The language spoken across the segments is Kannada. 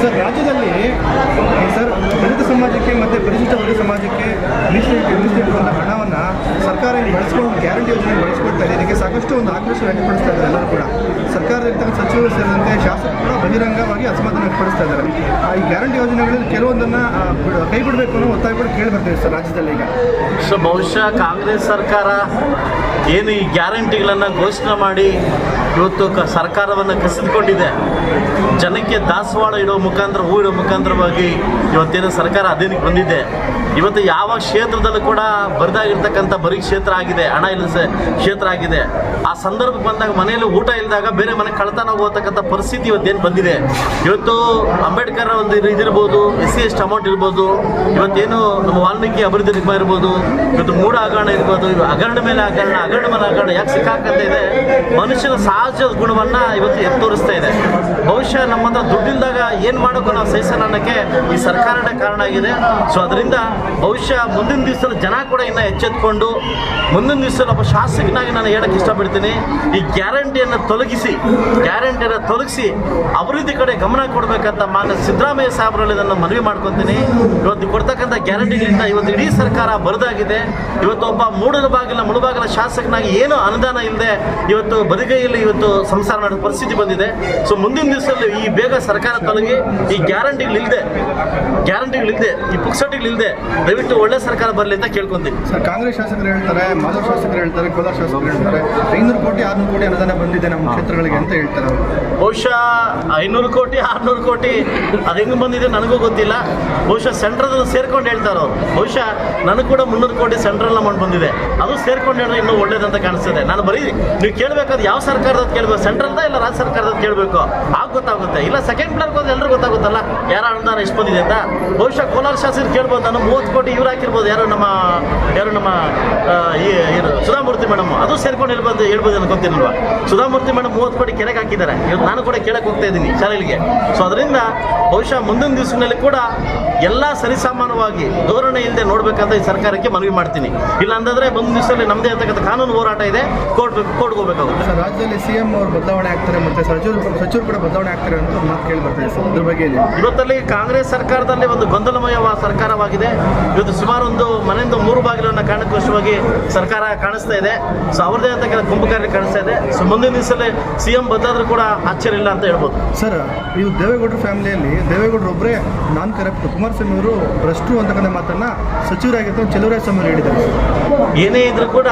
ಸರ್, ರಾಜ್ಯದಲ್ಲಿ, ಸರ್, ದಲಿತ ಸಮಾಜಕ್ಕೆ ಮತ್ತು ಪರಿಶಿಷ್ಟ ವರ್ಗ ಸಮಾಜಕ್ಕೆ ಮೀಸಲಿಟ್ಟು ಮೀಸಲಿಟ್ಟುವಂಥ ಹಣವನ್ನು ಸರ್ಕಾರ ಇಲ್ಲಿ ಬಳಸ್ಕೊಂಡು ಗ್ಯಾರಂಟಿ ಯೋಜನೆ ಬಳಸ್ಕೊಳ್ತಾ ಇದೆ? ಇದಕ್ಕೆ ಸಾಕಷ್ಟು ಒಂದು ಆಕ್ರೋಶ ವ್ಯಕ್ತಪಡಿಸ್ತಾ ಇದ್ದಾರೆ ಎಲ್ಲರೂ ಕೂಡ. ಸರ್ಕಾರದಲ್ಲಿರ್ತಕ್ಕಂಥ ಸಚಿವರು ಸೇರಿದಂತೆ ಶಾಸಕರು ಕೂಡ ಬಹಿರಂಗವಾಗಿ ಅಸಮಾಧಾನ ವ್ಯಕ್ತಪಡಿಸ್ತಾ ಇದ್ದಾರೆ. ಈ ಗ್ಯಾರಂಟಿ ಯೋಜನೆಗಳಲ್ಲಿ ಕೆಲವೊಂದನ್ನು ಕೈ ಬಿಡಬೇಕು ಅನ್ನೋ ಒತ್ತಾಯ ಕೂಡ ಕೇಳಿ ಬರ್ತೇವೆ ಸರ್, ರಾಜ್ಯದಲ್ಲಿ ಈಗ. ಸೊ ಬಹುಶಃ ಕಾಂಗ್ರೆಸ್ ಸರ್ಕಾರ ಏನು ಈ ಗ್ಯಾರಂಟಿಗಳನ್ನು ಘೋಷಣೆ ಮಾಡಿ ಇವತ್ತು ಕ ಸರ್ಕಾರವನ್ನು ಕಸಿದುಕೊಂಡಿದೆ. ಜನಕ್ಕೆ ದಾಸವಾಳ ಇಡೋ ಮುಖಾಂತರ ಹೂ ಇಡೋ ಮುಖಾಂತರವಾಗಿ ಇವತ್ತೇನು ಸರ್ಕಾರ ಅಧೀನಕ್ಕೆ ಬಂದಿದೆ. ಇವತ್ತು ಯಾವ ಕ್ಷೇತ್ರದಲ್ಲೂ ಕೂಡ ಬರದಾಗಿರ್ತಕ್ಕಂಥ ಬರೀ ಕ್ಷೇತ್ರ ಆಗಿದೆ, ಹಣ ಇಲ್ಲದ ಕ್ಷೇತ್ರ ಆಗಿದೆ. ಆ ಸಂದರ್ಭಕ್ಕೆ ಬಂದಾಗ ಮನೆಯಲ್ಲಿ ಊಟ ಇಲ್ಲದಾಗ ಬೇರೆ ಮನೆ ಕಳ್ತನ ಹೋಗ್ತಕ್ಕಂಥ ಪರಿಸ್ಥಿತಿ ಇವತ್ತೇನು ಬಂದಿದೆ. ಇವತ್ತು ಅಂಬೇಡ್ಕರ್ ಒಂದು ಇದು ಇದಿರ್ಬೋದು ಎಸ್ ಸಿ ಎಷ್ಟು ಅಮೌಂಟ್ ಇರ್ಬೋದು, ಇವತ್ತೇನು ನಮ್ಮ ವಾಲ್ಮೀಕಿ ಅಭಿವೃದ್ಧಿ ನಿಗಮ ಇರ್ಬೋದು, ಇವತ್ತು ಮೂಡ ಹಗರಣ ಇರ್ಬೋದು ಹಗರಣ ಮೇಲೆ ಹಗರಣ ಹಗರಣ ಮೇಲೆ ಹಗರಣ ಯಾಕೆ ಸಿಕ್ಕಾಕಂತ ಇದೆ? ಮನುಷ್ಯನ ಸಹಜ ಗುಣವನ್ನು ಇವತ್ತು ಎತ್ತು ತೋರಿಸ್ತಾ ಇದೆ. ಬಹುಶಃ ನಮ್ಮ ಹತ್ರ ದುಡ್ಡಿಲ್ದಾಗ ಏನು ಮಾಡೋಕ್ಕೂ ನಾವು ಅನ್ನೋಕ್ಕೆ ಈ ಸರ್ಕಾರನೇ ಕಾರಣ ಆಗಿದೆ. ಸೊ ಅದರಿಂದ ಬಹುಶಃ ಮುಂದಿನ ದಿವಸದಲ್ಲಿ ಜನ ಕೂಡ ಇನ್ನೂ ಎಚ್ಚೆತ್ಕೊಂಡು ಮುಂದಿನ ದಿವಸದಲ್ಲಿ ಒಬ್ಬ ಶಾಸಕನಾಗಿ ನಾನು ಹೇಳಕ್ಕೆ ಇಷ್ಟಪಡ್ತೀನಿ. ಈ ಗ್ಯಾರಂಟಿಯನ್ನು ತೊಲಗಿಸಿ ಗ್ಯಾರಂಟಿಯನ್ನು ತೊಲಗಿಸಿ ಅಭಿವೃದ್ಧಿ ಕಡೆ ಗಮನ ಕೊಡಬೇಕಂತ ಮಾನ್ಯ ಸಿದ್ದರಾಮಯ್ಯ ಸಾಹೇಬರಲ್ಲಿ ನಾನು ಮನವಿ ಮಾಡ್ಕೊತೀನಿ. ಇವತ್ತು ಕೊಡ್ತಕ್ಕಂಥ ಗ್ಯಾರಂಟಿಗಳಿಂದ ಇವತ್ತು ಇಡೀ ಸರ್ಕಾರ ಬರದಾಗಿದೆ. ಇವತ್ತು ಒಬ್ಬ ಮೂಡಲ ಬಾಗಿಲ ಮುಳುಬಾಗಿಲ ಶಾಸಕನಾಗಿ ಏನು ಅನುದಾನ ಇಲ್ಲದೆ ಇವತ್ತು ಬರಿಗೈಯಲ್ಲಿ ಇವತ್ತು ಸಂಸಾರ ಮಾಡೋ ಪರಿಸ್ಥಿತಿ ಬಂದಿದೆ. ಸೊ ಮುಂದಿನ ದಿವಸದಲ್ಲಿ ಈ ಬೇಗ ಸರ್ಕಾರ ತೊಲಗಿ ಈ ಗ್ಯಾರಂಟಿಗಳಿಲ್ಲದೆ ಗ್ಯಾರಂಟಿಗಳಿಲ್ಲದೆ, ಈ ಪುಕ್ಸಟಿಗಳಿಲ್ಲದೆ ದಯವಿಟ್ಟು ಒಳ್ಳೆ ಸರ್ಕಾರ ಬರಲಿ ಅಂತ ಕೇಳ್ಕೊಂತೀನಿ. ಸರ್ ಕಾಂಗ್ರೆಸ್ ಶಾಸಕರು ಹೇಳ್ತಾರೆ ಮಾಧವ ಶಾಸಕರು ಹೇಳ್ತಾರೆ ಕೋಲಾರ ಶಾಸಕರು ಹೇಳ್ತಾರೆ ಐನೂರು ಕೋಟಿ ಆರುನೂರು ಕೋಟಿ ಅನುದಾನ ಬಂದಿದೆ ನಮ್ಮ ಕ್ಷೇತ್ರಗಳಿಗೆ ಅಂತ ಹೇಳ್ತಾರೆ. ಬಹುಶಃ ಐನೂರು ಕೋಟಿ ಆರ್ನೂರು ಕೋಟಿ ಅದು ಹೆಂಗ್ ಬಂದಿದೆ ನನಗೂ ಗೊತ್ತಿಲ್ಲ. ಬಹುಶಃ ಸೆಂಟ್ರಲ್ ಸೇರ್ಕೊಂಡು ಹೇಳ್ತಾರೆ ಅವರು. ಬಹುಶಃ ನನಗೆ ಕೂಡ ಮುನ್ನೂರು ಕೋಟಿ ಸೆಂಟ್ರಲ್ ಅಮೌಂಟ್ ಬಂದಿದೆ. ಅದು ಸೇರ್ಕೊಂಡು ಹೇಳಿದ್ರೆ ಇನ್ನೂ ಒಳ್ಳೇದಂತ ಕಾಣಿಸ್ತದೆ. ನಾನು ಬರೀ ನೀವು ಕೇಳಬೇಕಾದ್ರೆ ಯಾವ ಸರ್ಕಾರದ ಕೇಳಬೇಕು? ಸೆಂಟ್ರಲ್ದ ಇಲ್ಲ ರಾಜ್ಯ ಸರ್ಕಾರದ ಕೇಳಬೇಕು? ಆಗ ಗೊತ್ತಾಗುತ್ತೆ. ಇಲ್ಲ ಸೆಕೆಂಡ್ ಪ್ಲೇರ್ ಹೋದ್ರೆ ಎಲ್ಲರೂ ಗೊತ್ತಾಗುತ್ತಲ್ಲ? ಯಾರ ಅನುದಾನ ಎಷ್ಟು ಬಂದಿದೆ ಅಂತ? ಬಹುಶಃ ಕೋಲಾರ ಶಾಸಕರು ಕೇಳ್ಬೋದು ನಾನು ಮೂವತ್ತು ಕೋಟಿ ಇವ್ರು ಹಾಕಿರ್ಬೋದು. ಯಾರು ನಮ್ಮ ಯಾರು ನಮ್ಮ ಈ ಏನು ಸುಧಾಮೂರ್ತಿ ಮೇಡಮ್ ಅದು ಸೇರ್ಕೊಂಡು ಹೇಳ್ಬೋದು ಹೇಳ್ಬೋದು ಅಂತ ಗೊತ್ತಿಲ್ಲವಾ ಸುಧಾಮೂರ್ತಿ ಮೇಡಮ್ ಮೂವತ್ತು ಕೋಟಿ ಕೆರೆಗೆ ಹಾಕಿದ್ದಾರೆ. ಇವತ್ತು ನಾನು ಕೂಡ ಕೇಳಕ್ಕೆ ಹೋಗ್ತಾ ಇದ್ದೀನಿ ಶಾಲೆಗಳಿಗೆ. ಸೊ ಅದರಿಂದ ಬಹುಶಃ ಮುಂದಿನ ದಿವಸಗಳಲ್ಲಿ ಕೂಡ ಎಲ್ಲ ಸರಿಸಾಮಾನವಾಗಿ ಧೋರಣೆ ಇಲ್ಲದೆ ನೋಡಬೇಕಂತ ಈ ಸರ್ಕಾರಕ್ಕೆ ಮನವಿ ಮಾಡ್ತೀನಿ. ಇಲ್ಲ ಅಂತಂದ್ರೆ ಒಂದು ದಿವಸದಲ್ಲಿ ನಮ್ಮದೇ ಇರ್ತಕ್ಕಂಥ ಕಾನೂನು ಹೋರಾಟ ಇದೆ. ಕೋರ್ಟ್ ಕೋರ್ಟ್ಗೆ ಹೋಗ್ಬೇಕಾಗುತ್ತೆ. ಸರ್ ರಾಜ್ಯದಲ್ಲಿ ಸಿ ಎಂ ಅವರು ಬದಲಾವಣೆ ಆಗ್ತಾರೆ ಮತ್ತೆ ಸಚಿವರು ಸಚಿವರು ಕೂಡ ಬದಲಾವಣೆ ಆಗ್ತಾರೆ ಅಂತ ಮಾತು ಕೇಳಿ ಬರ್ತಾರೆ ಇದೆ ಸರ್ ಅದ್ರ ಬಗ್ಗೆ ಇವತ್ತಲ್ಲಿ ಕಾಂಗ್ರೆಸ್ ಸರ್ಕಾರದಲ್ಲಿ ಒಂದು ಗೊಂದಲಮಯ ಸರ್ಕಾರವಾಗಿದೆ. ಇವತ್ತು ಸುಮಾರು ಒಂದು ಮನೆಯಿಂದ ಮೂರು ಬಾಗಿಲನ್ನು ಕಾರಣಕ್ಕೋಶವಾಗಿ ಸರ್ಕಾರ ಕಾಣಿಸ್ತಾ ಇದೆ. ಸೊ ಅವ್ರದೇ ಅಂತ ಕೆಲ ಕಾರ್ಯ ಕಾಣಿಸ್ತಾ ಇದೆ. ಸೊ ಮುಂದಿನ ದಿವಸದಲ್ಲಿ ಸಿ ಎಂ ಬದಲಾದ್ರೂ ಕೂಡ ಆಶ್ಚರ್ಯ ಇಲ್ಲ ಅಂತ ಹೇಳ್ಬೋದು. ಸರ್ ಇವು ದೇವೇಗೌಡರ ಫ್ಯಾಮಿಲಿಯಲ್ಲಿ ದೇವೇಗೌಡರು ಒಬ್ಬರೇ ನಾನ್ ಕರೆಕ್ಟ್ ಕುಮಾರಸ್ವಾಮಿ ಅವರು ಭ್ರಷ್ಟರು ಅಂತಕ್ಕಂಥ ಮಾತನ್ನ ಸಚಿವರಾಗಿರ್ತಾರೆ ಚಲುವರಾಯ ಸ್ವಾಮಿ ಹೇಳಿದ್ದಾರೆ. ಏನೇ ಇದ್ರೂ ಕೂಡ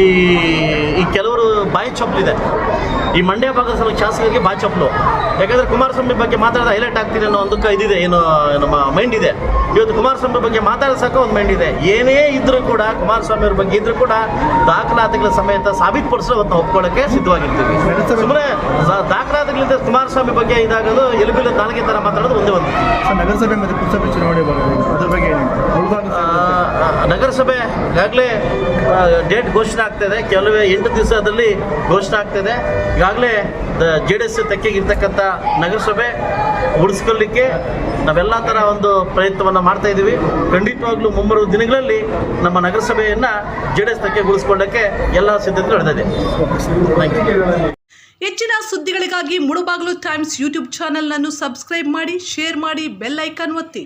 ಈ ಈ ಕೆಲವರು ಬಾಯಿ ಚಪ್ಪಲಿದೆ ಈ ಮಂಡ್ಯ ಭಾಗದ ಸಮಯ ಶಾಸಕರಿಗೆ ಬಾಯಿ ಚಪ್ಪಲು. ಯಾಕಂದ್ರೆ ಕುಮಾರಸ್ವಾಮಿ ಬಗ್ಗೆ ಮಾತಾಡಿದ ಹೈಲೈಟ್ ಆಗ್ತೀರಿ ಅನ್ನೋ ಒಂದು ಇದಿದೆ, ಏನು ನಮ್ಮ ಮೈಂಡ್ ಇದೆ. ಇವತ್ತು ಕುಮಾರಸ್ವಾಮಿ ಬಗ್ಗೆ ಮಾತಾಡೋದು ಸಾಕು ಒಂದು ಮೈಂಡ್ ಇದೆ. ಏನೇ ಇದ್ರೂ ಕೂಡ ಕುಮಾರಸ್ವಾಮಿ ಅವ್ರ ಬಗ್ಗೆ ಇದ್ರೂ ಕೂಡ ದಾಖಲಾತಿಗಳ ಸಮೇತ ಸಾಬೀತುಪಡಿಸಲು ಅವತ್ತು ಒಪ್ಕೊಳ್ಳೋಕ್ಕೆ ಒಪ್ಕೊಳ್ಳೋಕೆ ಸಿದ್ಧವಾಗಿರ್ತೀವಿ. ಸುಮ್ಮನೆ ದಾಖಲಾತಿಗಳಿಂದ ಕುಮಾರಸ್ವಾಮಿ ಬಗ್ಗೆ ಇದಾಗಲು ಎಲುಬಿಲ್ಲ ನಾಲ್ಗೆ ಥರ ಮಾತಾಡೋದು ಒಂದೇ ಒಂದು. ನಗರಸಭೆ ಮತ್ತು ಪುರಸಭೆ ಚುನಾವಣೆ ಬಗ್ಗೆ ಅದ್ರ ಬಗ್ಗೆ ನಗರಸಭೆ ಈಗಾಗಲೇ ಡೇಟ್ ಘೋಷಣೆ ಆಗ್ತಾಯಿದೆ ಕೆಲವೇ ಎಂಟು ದಿವಸದಲ್ಲಿ ಘೋಷಣೆ ಆಗ್ತಾಯಿದೆ ಈಗಾಗಲೇ ಜೆ ಡಿ ಎಸ್ ತೆಕ್ಕೆಗಿರ್ತಕ್ಕಂಥ ನಗರಸಭೆ ಉಳಿಸ್ಕೊಳ್ಳಿಕ್ಕೆ ನಾವೆಲ್ಲ ಥರ ಒಂದು ಪ್ರಯತ್ನವನ್ನು ಮಾಡ್ತಾ ಇದ್ದೀವಿ. ಖಂಡಿತವಾಗ್ಲೂ ಮುಂಬರುವ ದಿನಗಳಲ್ಲಿ ನಮ್ಮ ನಗರಸಭೆಯನ್ನು ಜೆ ಡಿ ಎಸ್ ತೆಕ್ಕೆಗೊಳಿಸ್ಕೊಳ್ಳೋಕ್ಕೆ ಎಲ್ಲ ಸಿದ್ಧತೆ ನಡೆದಿದೆ. ಹೆಚ್ಚಿನ ಸುದ್ದಿಗಳಿಗಾಗಿ ಮುಳುಬಾಗಿಲು ಟೈಮ್ಸ್ ಯೂಟ್ಯೂಬ್ ಚಾನೆಲ್ನನ್ನು ಸಬ್ಸ್ಕ್ರೈಬ್ ಮಾಡಿ ಶೇರ್ ಮಾಡಿ ಬೆಲ್ ಐಕಾನ್ ಒತ್ತಿ.